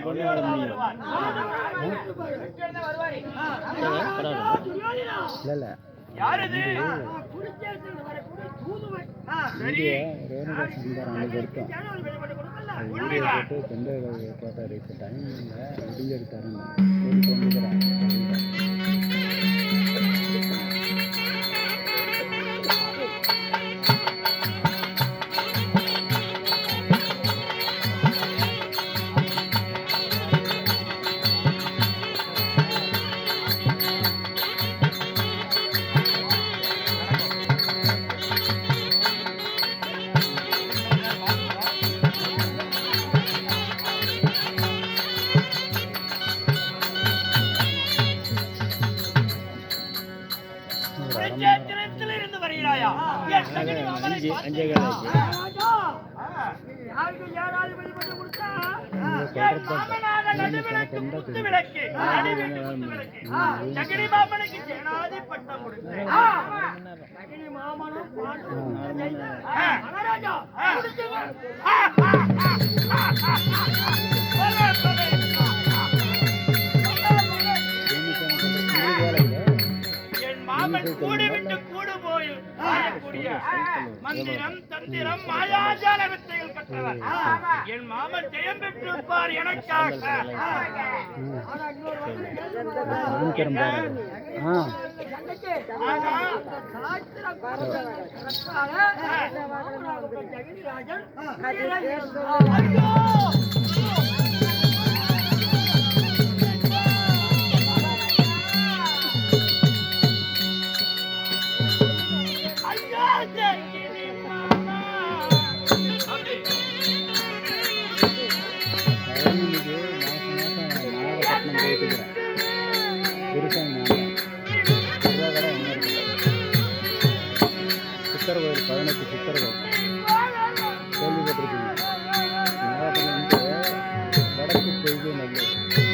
கொண்டு முடியும் இல்லை இல்லை. யார் இது சரி. ரேணுகா சந்தாரம் எடுத்தோம் அது வீடியோ போட்டு பெந்த போட்டார் இப்போ டைம் இல்லை முடிஞ்சு எடுத்தாருன்னு. மாமன் கூடு விட்டு கூடு போய் வாழக்கூடிய மந்திரம் தந்திரம் மாயாஜால வித்தைகள் கற்றவர் என் மாமன் ஜெயம் பெற்றிருப்பார் எனக்காக. சமுத்திரம் பாருங்க ஆ. கோயில் கேள்விப்பட்டிருக்கீங்க. நாகப்பட்டினம் வடக்கு பொய்கை நல்லூர்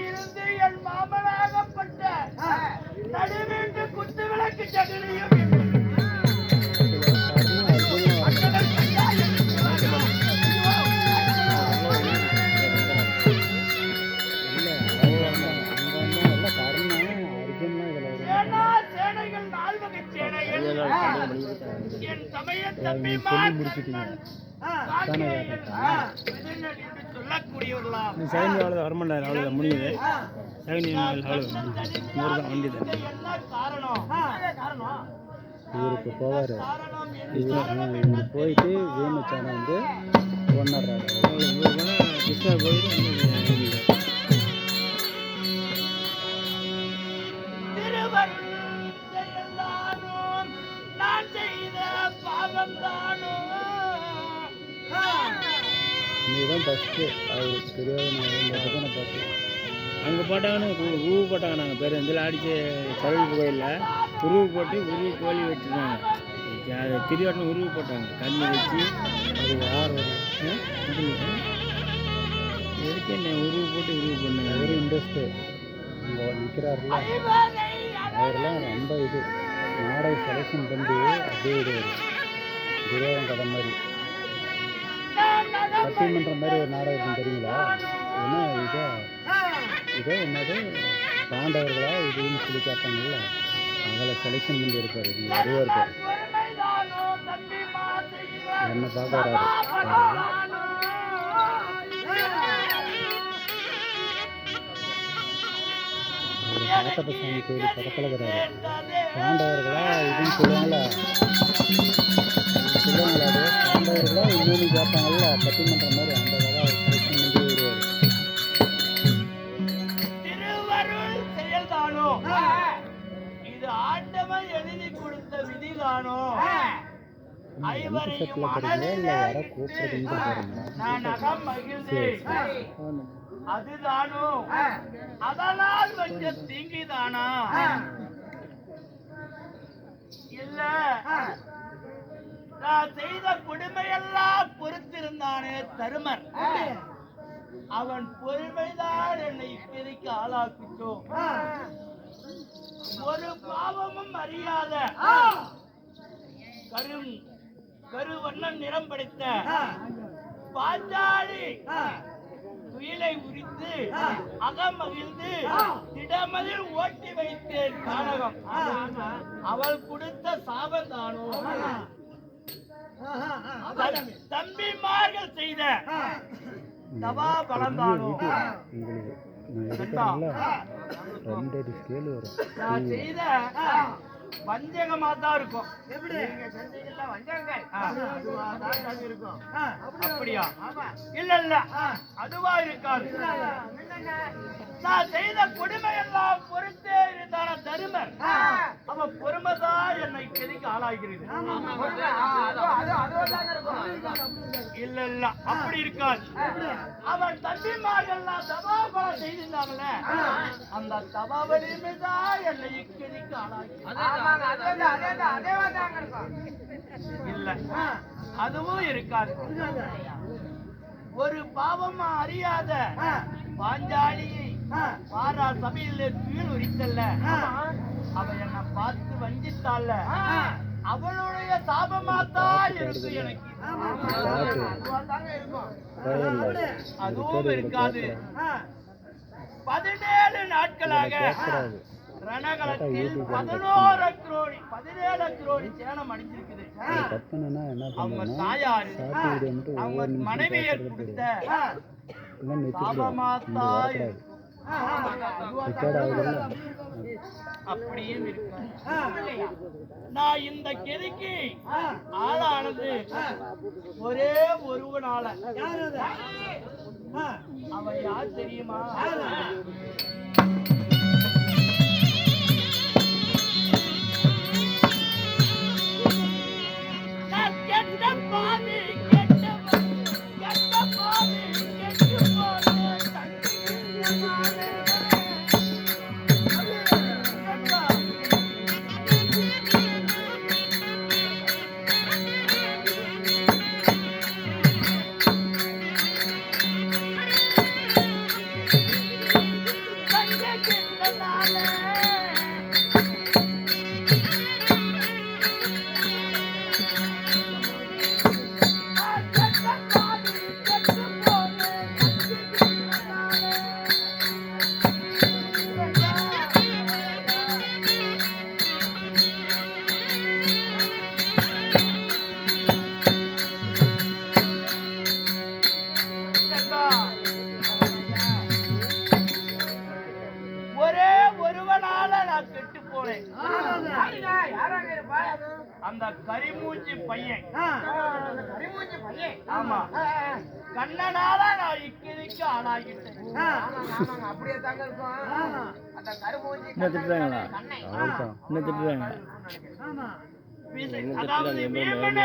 இருந்து என் மாமனாகப்பட்ட நடுவீட்டு குத்து விளக்கு சேனைகள் என் சமய தம்பி முடிச்சிட்டீங்க. நீ செகண்ட் அவ்வளோ வரமாட்டார் அவ்வளோ முடியுது செகண்ட் அவ்வளோ நூறு தான் வண்டி தான் இவருக்கு போவார்? இவர் போயிட்டு வேணுச்சான வந்து ஒன்றாரு கிருஷ்ணா போயிட்டு நான் செய்த பாவம்தானோ. இதுதான் ஃபஸ்ட்டு அவருக்கு தெரியாத நான் தான் பார்த்தேன். அங்கே போட்டாங்கன்னு உருவு போட்டாங்க நாங்கள் பேர். இதில் அடித்து சரவி கோயிலில் உருவு போட்டு உருவு கோழி வச்சுருந்தாங்க அது திருவாட்டினம் உருவு போட்டாங்க. கண்ணி வச்சு அது யார் எதுக்கு என்ன உருவு போட்டு உருவு பண்ணாங்க ஒரு இன்ட்ரெஸ்ட்டு இங்கே நிற்கிறாருல அவரெல்லாம் ரொம்ப இது. நாடக செலெக்ஷன் பண்ணி அப்படியே விடுவார் துரியோதன கதை மாதிரி. பட்டிமன்ற மாதிரி ஒரு நாடகம் தெரியுங்களா? ஏன்னா இதோ? இதோ என்னது? பாண்டவர்களா? இதுன்னு சொல்லி கேட்பாங்கல்ல. அதில் செலெக்ஷன் பண்ணி இருப்பார் இங்கே நிறைய இருப்பார் என்ன பார்க்க வராது சாமி கோயில் பக்கத்தில் வராது பாண்டவர்களா? இதுன்னு சொல்லுவாங்களா சொல்லுவாங்களா அது? பாண்டவர்களா இன்னொன்று கேட்பாங்கல்ல பட்டிமன்றம் மாதிரி அந்த கதை செயல்தானோ? இது ஆண்டவன் எழுதி கொடுத்த விதிதானோ? ஐவரையும் பாருங்க. நான் அகம் மகிழ்ந்தேன். அதுதானோ? அதனால் வந்த தீங்கிதானா இல்ல. நான் செய்த கொடுமையெல்லாம் பொறுத்திருந்தானே தருமர். அவன் பொறுமைதான் என்னை இப்படிக்கு ஆளாக்கிட்டோம். ஒரு பாவமும் அறியாத கரும் கருவண்ணன் நிறம் படைத்த பாஞ்சாலி துயிலை உரித்து அகமகிழ்ந்து திடமதில் ஓட்டி வைத்தேன் கானகம். அவள் கொடுத்த சாபந்தானோ தம்பிமார்கள் செய்த தவா பலந்தானோ? உங்களுக்கு நான் எடுக்கிறேன்ல ரெண்டு அடி ஸ்கேல் வரும் நான் செய்த வஞ்சகமா தான் இருக்கும் வஞ்சகங்கள். தான் இருக்கும். அப்படியா? இல்ல இல்ல. அதுவா இருக்காது. நான் செய்த கொடுமை எல்லாம் பொறுத்தே இருந்தான தருமர்? அவன் பொறுமைதான் என்னை கெதிக்கு ஆளாகிறது இல்ல இல்ல. அப்படி இருக்காது. அவன் தம்பிமார்கள்லாம் தபாபலம் செய்திருந்தாங்கல்ல அந்த தபாபலியுமே தான் என்னை இக்கெதிக்கு ஆளாகிறது இல்ல. அதுவும் இருக்காது. ஒரு பாவமா அறியாத பாஞ்சாலியை பாரா சபையில கீழ் உரித்தல்ல. அவ என்ன பார்த்து வஞ்சித்தாள்ல அவளுடைய சாபமாத்தான் இருக்கு எனக்கு. அதுவும் இருக்காது. பதினேழு நாட்களாக ரணகளத்தில் பதினோரு குரோடி பதினேழு குரோடி சேனம் அடிஞ்சிருக்குது அவங்க தாயாரு அவங்க மனைவியை கொடுத்த ஆகுதுல்ல அப்படியும் நான் இந்த கெதிக்கு ஆளானது ஒரே ஒருவனால. அவன் யார் தெரியுமா? அந்த கரிமூஞ்சி பையன் ஆமா கண்ணனால நான் இக்கிதிக்கு ஆளாகிட்டேன் என்ன திட்டுறாங்களா என்ன திட்டுறாங்க விசை- அதாவது வீமனை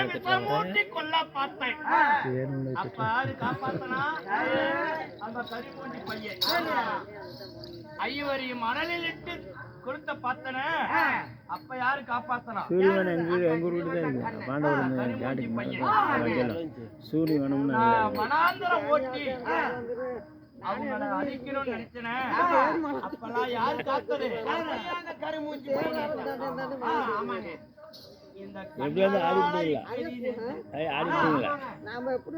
கொல்ல பார்த்தேன் அப்ப யாரு காப்பாத்தனா அந்த கரிமூஞ்சி பையன் ஐவரையும் மணலில் இட்டு கொடுத்த பார்த்தன அப்ப யாரு காப்பாத்தனா? சூரியவனம் எங்க எங்க வீட்டு தான் இருக்கு பாண்டவர் கரிமூஞ்சி பையன். சூரியவனம்னு நான் வனாந்தரம் ஓட்டி. அவங்கள அழிக்கணும்னு நினைச்சேன். அப்பெல்லாம் யாரு காத்தது? கருமூஞ்சி ஆமாங்க. இந்த எப்படியாவது ஆடிட்டீங்களா? கண்ணாடி ஆடிட்டீங்களா நாம எப்படி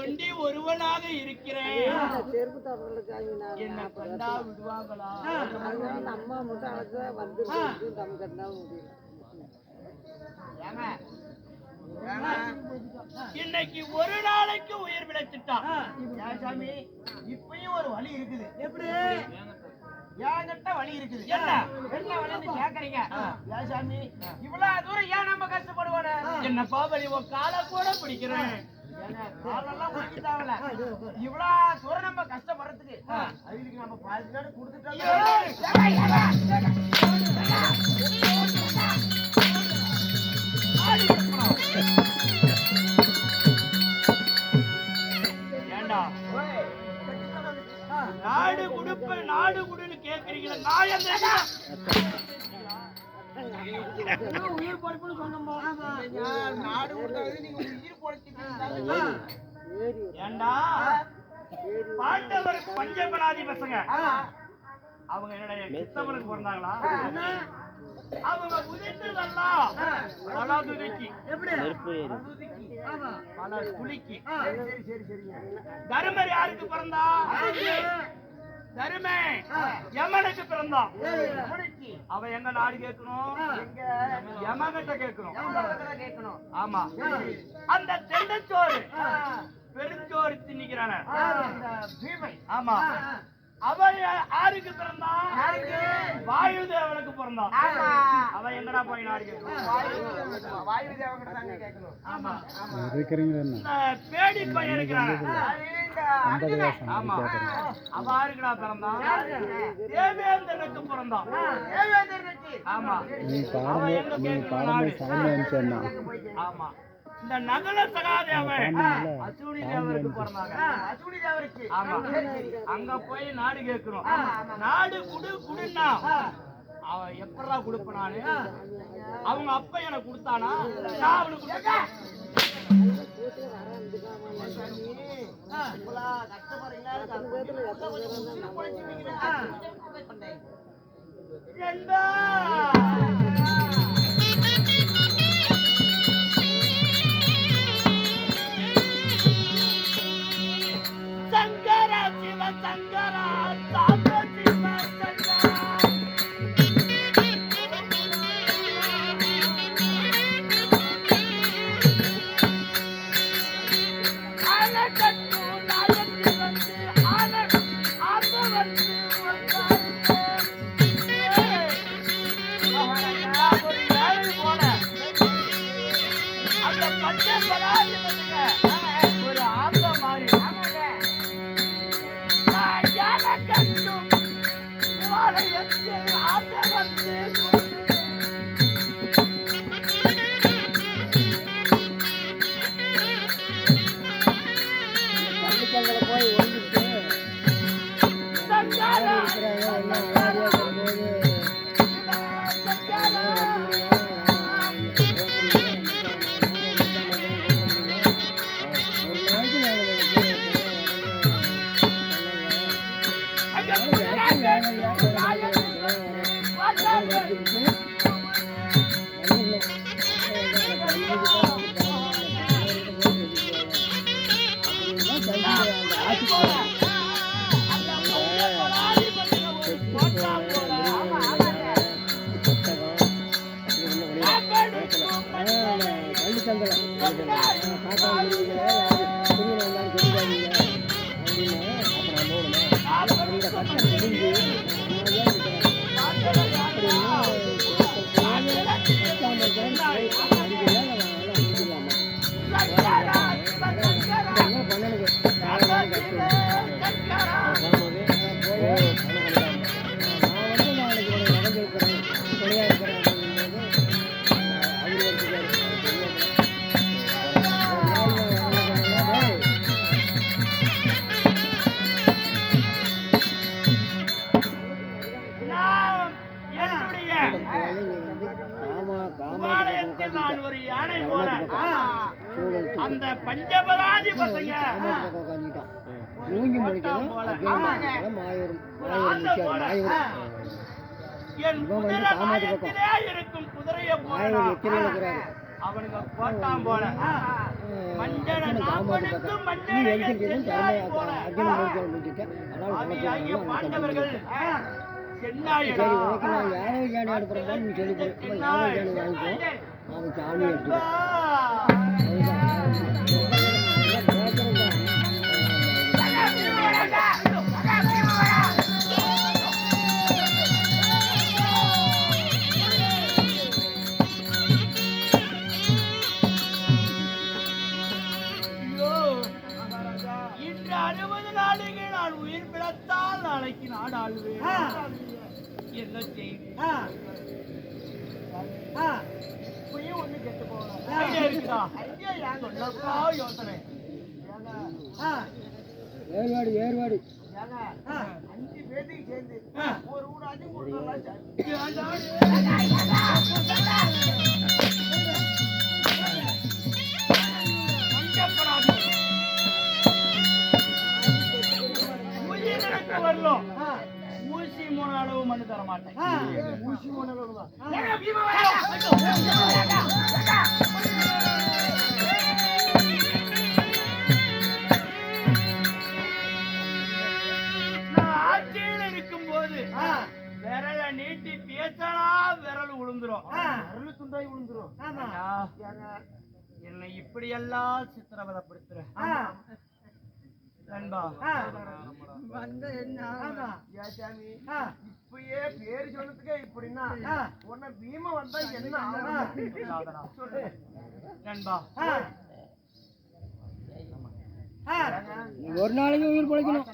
ஒண்டி ஒருவனாக இருக்கிறேன். செருப்பு தரலுக்கு என்ன கண்டா விடுவாங்களா? அதனால அம்மா மட்டும் அழைச்சா வந்து முடியும் இன்னைக்கு ஒரு நாளைக்கு உயிர் சாமி இப்பயும் ஒரு வழி இருக்குது. எப்படி? ஏகட்ட வழி இருக்குது என்ன? என்ன வழின்னு கேக்குறீங்க ஏன் சாமி இவ்வளவு தூரம் ஏன் நம்ம கஷ்டப்படுவானே என்ன பாபலி உன் காலை கூட பிடிக்கிறேன். இவ்வளவு தூரம் நம்ம கஷ்டப்படுறதுக்கு அதுக்கு நம்ம பாதி நாடு கொடுத்துட்டோம் நாடு குடுப்பு நாடு குடுன்னு கேக்குறீங்களா நான் எந்த உயிர் பொறுப்புன்னு சொன்னோம்பா நாடு கொடுத்தாவது நீங்க உயிர் பொழைச்சிட்டு ஏண்டா? பாண்டவர் பஞ்சபலாதி பசங்க. அவங்க என்னுடைய கிறிஸ்தவனுக்கு பிறந்தாங்களா? அவங்க உதித்ததெல்லாம் பல துதிக்கு எப்படி? ஆமா. பல குளிக்கு சரி சரி சரிங்க. தருமர் யாருக்கு பிறந்தா? தருமை. யமனுக்கு பிறந்தான் அவன் எங்க நாடு கேட்கணும்? எங்க? யமகிட்ட கேட்கணும். ஆமா. அந்த தெண்டச்சோறு பெருஞ்சோறு பீமை. ஆமா. அவன் யாருக்கு பிறந்தான்? வாயு தேவனுக்கு பிறந்தான். ஆமா. அவன் எங்கடா போய் வாயு தேவங்கிட்ட தாங்க கேட்கணும். ஆமா. பேடி பையன் இருக்கிறான. அவன் யாருக்குடா பிறந்தான்? தேவேந்திரனுக்கு பிறந்தான். தேவேந்திரனுக்கு. ஆமா. நீ எங்க நீ நாடு? சாமி அனுப்பிச்சேன்னா ஆமா. இந்த நகல சகாதேவன் அசூரி தேவருக்கு பிறந்தாங்க அசூரி தேவருக்கு ஆமா. அங்க போய் நாடு கேட்கணும் நாடு குடு குடுன்னா அவன் எப்படா கொடுப்ப நானு அவங்க அப்பா எனக்கு கொடுத்தானா? நான் இவ்வளவு கஷ்டப்படுறீங்களா அந்த பஞ்சபராதி பசங்க மூங்கி முடிக்கணும் மாயூரம் மாயூரம் மாயூரம் இவன் வந்து காமாட்சி பக்கம். இருக்கும் குதிரையை மாயூரம் எத்தனை இருக்கிறாரு அவனுங்க போட்டான் போல. பாண்டவர்கள். நான் யானை ஜானி அனுப்புறேன் நீ சொல்லி கொடு. அப்ப யானை ஜானி வாங்கிக்கோ. அவன் சாமி எடுத்துக்கோ நாளைக்கு நான் உயிர் பிழைத்தால் நாளைக்கு நாடு ஆளுவேன் ஆ. என்ன செய்தி. இப்பயும் ஒண்ணு கெட்டு போகணும் ஆ. ஐடியா இருக்குதா ஐயா, ஏங்க? சொல்லப்பா யோசனை ஆ. ஏர்வாடி ஏர்வாடி. அஞ்சு பேருக்கு சேர்ந்து. ஒரு வீடாச்சு கொடுத்துடலாம் ஊசி மூணு அளவு மண்ணு தர மாட்டேன். ஊசி மூணு அளவு ஆட்சியில் இருக்கும்போது ஆ. விரலை நீட்டி பேசலாம் விரல் விழுந்துரும். விரல் துண்டாய் விழுந்துரும் என்னை இப்படியெல்லாம் சித்திரவதைப்படுத்துற. நண்பா. ஆ. வந்த என்ன? சாமி. இப்பயே பேரு சொன்னதுக்கே இப்படின்னா. உன்னை பீம வந்தா என்ன? சொல்லு. நண்பா. ஒரு நாளைக்கு உயிர் பிழைக்கணும்.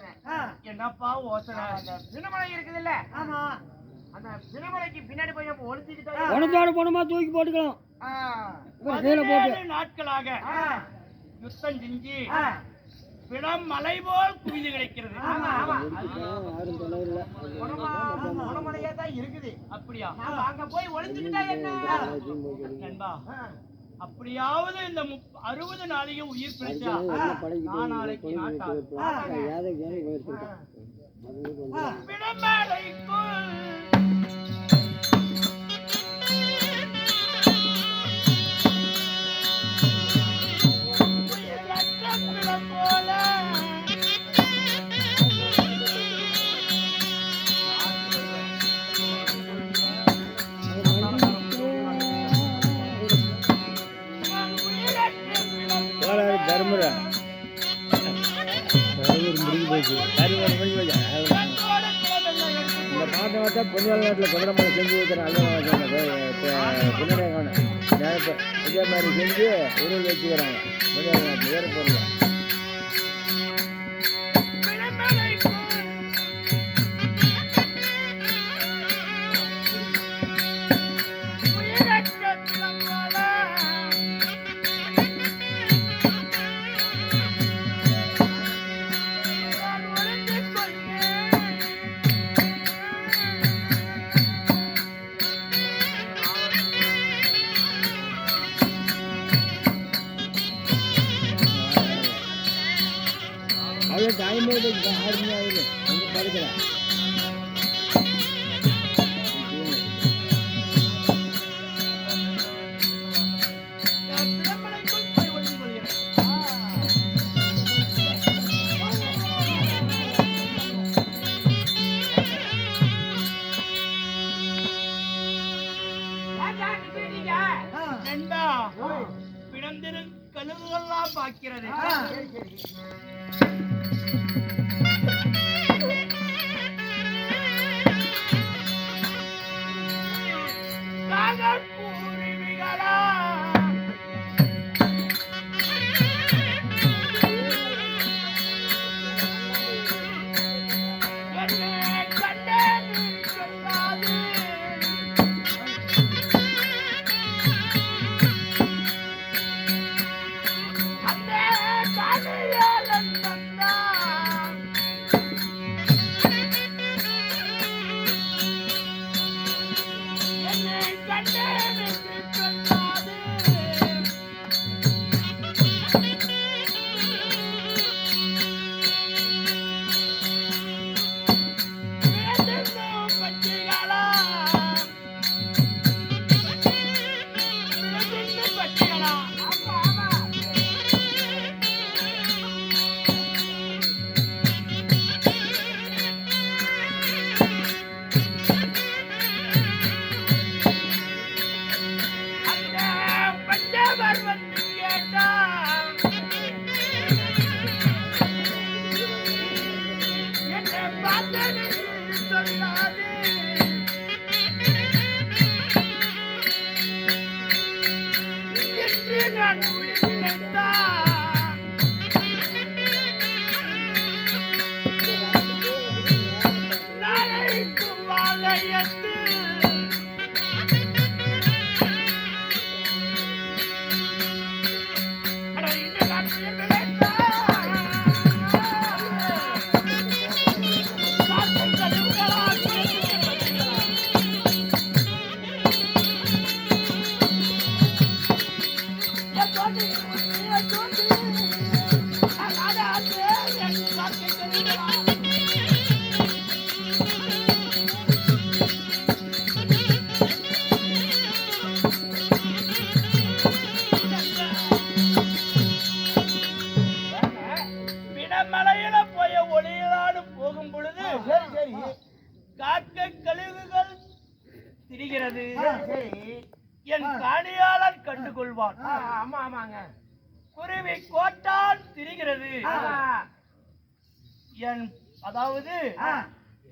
என்னப்பா ஓசனை? சின்னமலை இருக்குதுல்ல. ஆமா. அந்த சின்னமலைக்கு பின்னாடி போய் நம்ம ஒளிச்சுக்கிட்டா பணமா தூக்கி போட்டுக்கலாம்? கீழே போட்டு. நாட்களாக. யுத்தம் செஞ்சு ஆ. பிணம் மலை போல் குவிந்து கிடைக்கிறது குணமலையே தான் இருக்குது. அப்படியா? அங்க போய் ஒளிச்சுக்கிட்டா என்ன? நண்பா. அப்படியாவது இந்த அறுபது நாளையும் உயிர் பிழைச்சா நாளைக்கு நாட்டா பிணமலைக்குள்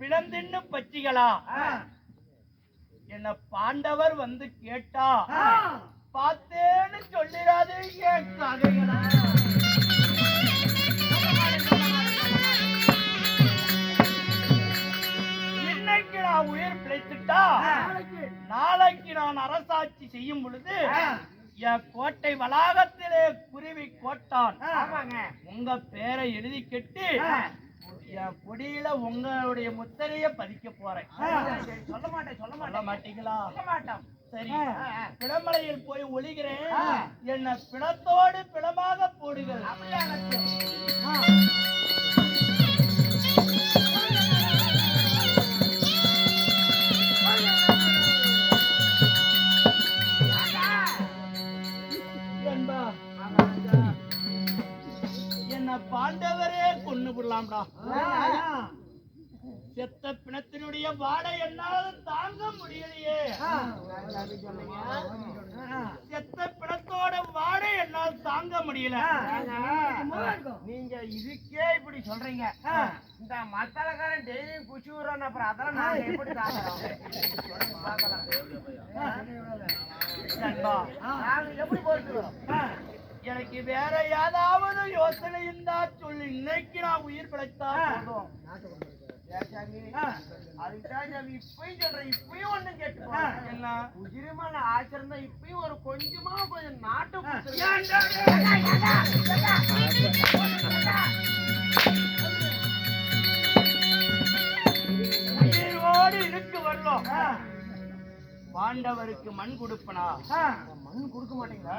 பிளந்தின்னு பச்சிகளா. என்ன பாண்டவர் வந்து கேட்டா. பார்த்தேன்னு சொல்லிடாது என் கதைகளா. இன்னைக்கு நான் உயிர் பிழைத்துட்டா நாளைக்கு நான் அரசாட்சி செய்யும் பொழுது என் கோட்டை வளாகத்திலே குருவி கோட்டான். ஆமாங்க. உங்க பேரை எழுதி கெட்டு என் கொடியில உங்களுடைய முத்திரைய பதிக்க போறேன். சொல்ல மாட்டேன் சொல்ல மாட்டேன். மாட்டீங்களா? சொல்ல மாட்டோம். சரி. பிணமலையில் போய் ஒளிகிறேன். ஆ. என்ன பிணத்தோடு பிணமாக போடுங்கள். விடலாம்டா செத்த பிணத்தினுடைய வாடை என்னால் தாங்க முடியலையே. செத்த பிணத்தோட வாடை என்னால் தாங்க முடியல. நீங்க இதுக்கே இப்படி சொல்றீங்க. இந்த மசாலக்காரன் டெய்லியும் குச்சி விடுறான் அப்புறம் அதெல்லாம் நாங்க எப்படி நாங்க எப்படி பொறுத்துக்கிறோம் எனக்கு வேற ஏதாவது யோசனை இருந்தா சொல்லு. இன்னைக்கு நான் உயிர் பிழைத்தா போதும். உதிரிமான ஆச்சிருந்தா இப்பயும் ஒரு கொஞ்சமா கொஞ்சம் நாட்டு இருக்கு வரலாம் பாண்டவருக்கு மண் கொடுப்பனா? மண் கொடுக்க மாட்டீங்களா?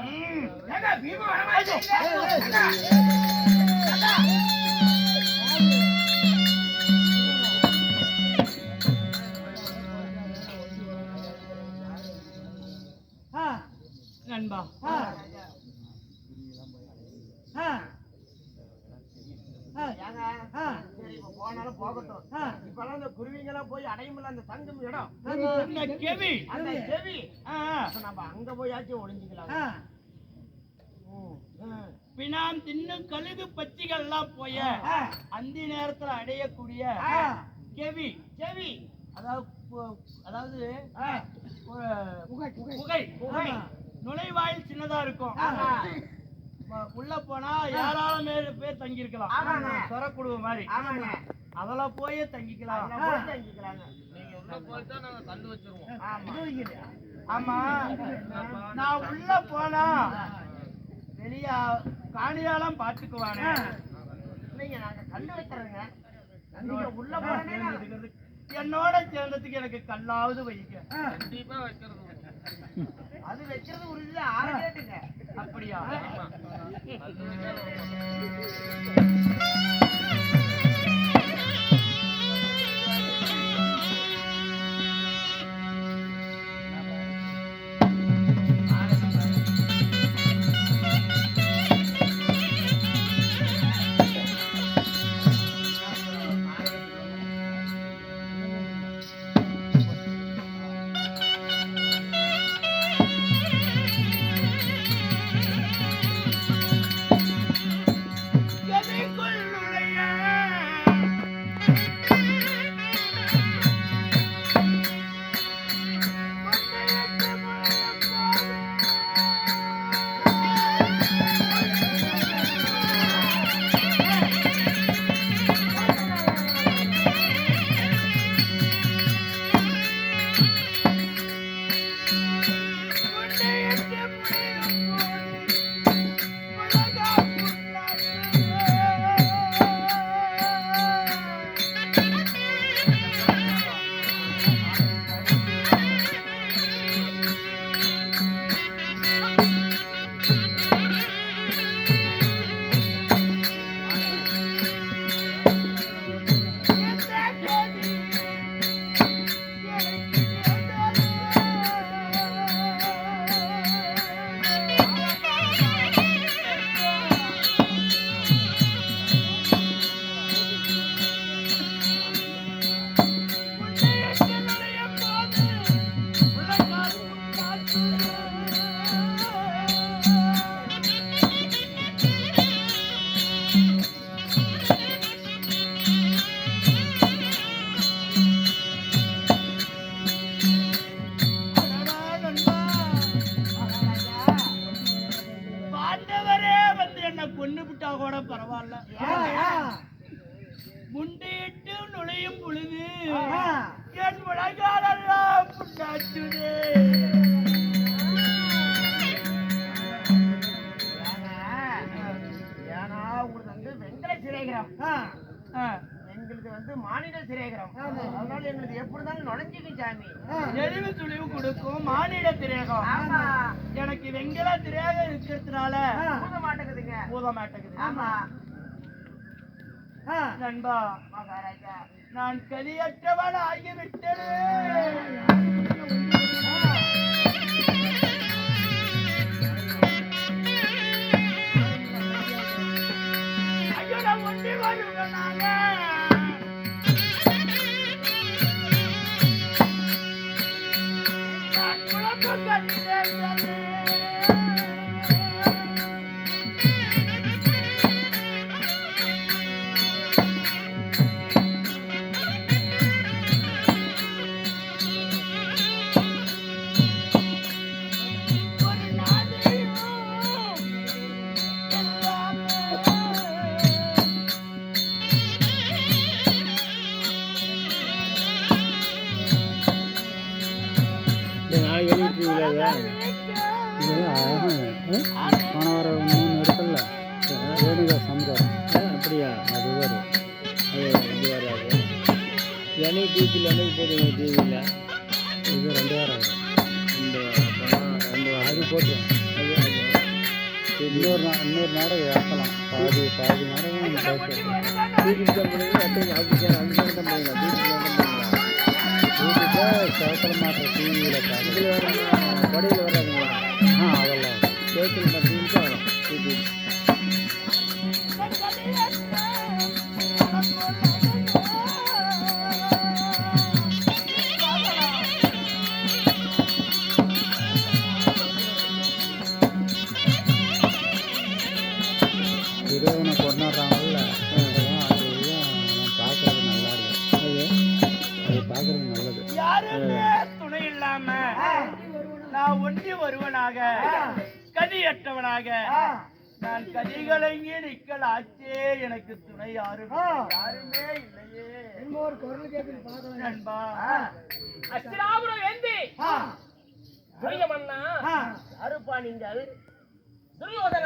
நண்பா. இப்ப போனாலும் போகட்டும். இப்பெல்லாம் இந்த குருவிங்கெல்லாம் போய் அடையுமில்ல அந்த தங்கும் இடம். கெவி அந்த அப்ப நம்ம அங்க போயாச்சும் ஒளிஞ்சுக்கலாம் ம், ம். பினான் தின்னு கழுகு பச்சிகள் எல்லாம் போய அந்தி நேரத்துல அடையக்கூடிய கெவி செவி. அதாவது அதாவது புகை புகை. புகை. நுழைவாயில் சின்னதா இருக்கும். உள்ள போனா ஏராளமே பேர் தங்கி இருக்கலாம். சொரக்குடுவ மாதிரி. ஆமாங்க. அதெல்லாம் போய் தங்கிக்கலாம். போய். ஆமா. ஆமா. நான் உள்ள போனா வெளிய காணியாலாம் பாத்துக்குவானே. இல்லைங்க, நாங்க கல்லு வைக்கிறோங்க. நீங்க உள்ள போனீங்கன்னா என்னோட சேர்ந்ததுக்கு எனக்கு கல்லாவது வைக்க அது வைக்கிறது ஒரு இல்ல ஆறு கேட்டுங்க அப்படியா? பரவாயில்ல எங்களுக்கு வந்து மாநில சிறைகிரம் அதனால எங்களுக்கு எப்படி இருந்தாலும் நுழைஞ்சுக்கும் சாமி துளிவு கொடுக்கும் மானிட திரேகம் எனக்கு வெங்கல திரேகம் இருக்கிறதுனால பூத மாட்டேங்குதுங்க பூத மாட்டேங்குது ஆமா நண்பா. மகாராஜா. நான் கலியற்றவன் ஆகிவிட்டேன். ஐயோ நான். ஒண்டி பேசலாம் டிவியில் தான் பண்ணுவீங்க அடுத்தது அதுக்கு அதுக்கு கதியற்றவனாக நான் கதிகலங்கி நிக்கல் ஆச்சே எனக்கு துணை யாருமே யாருமே இல்லையே. நண்பா. அஸ்திராபுரம் வேந்தி அருப்பா நீங்கள். துரியோதனா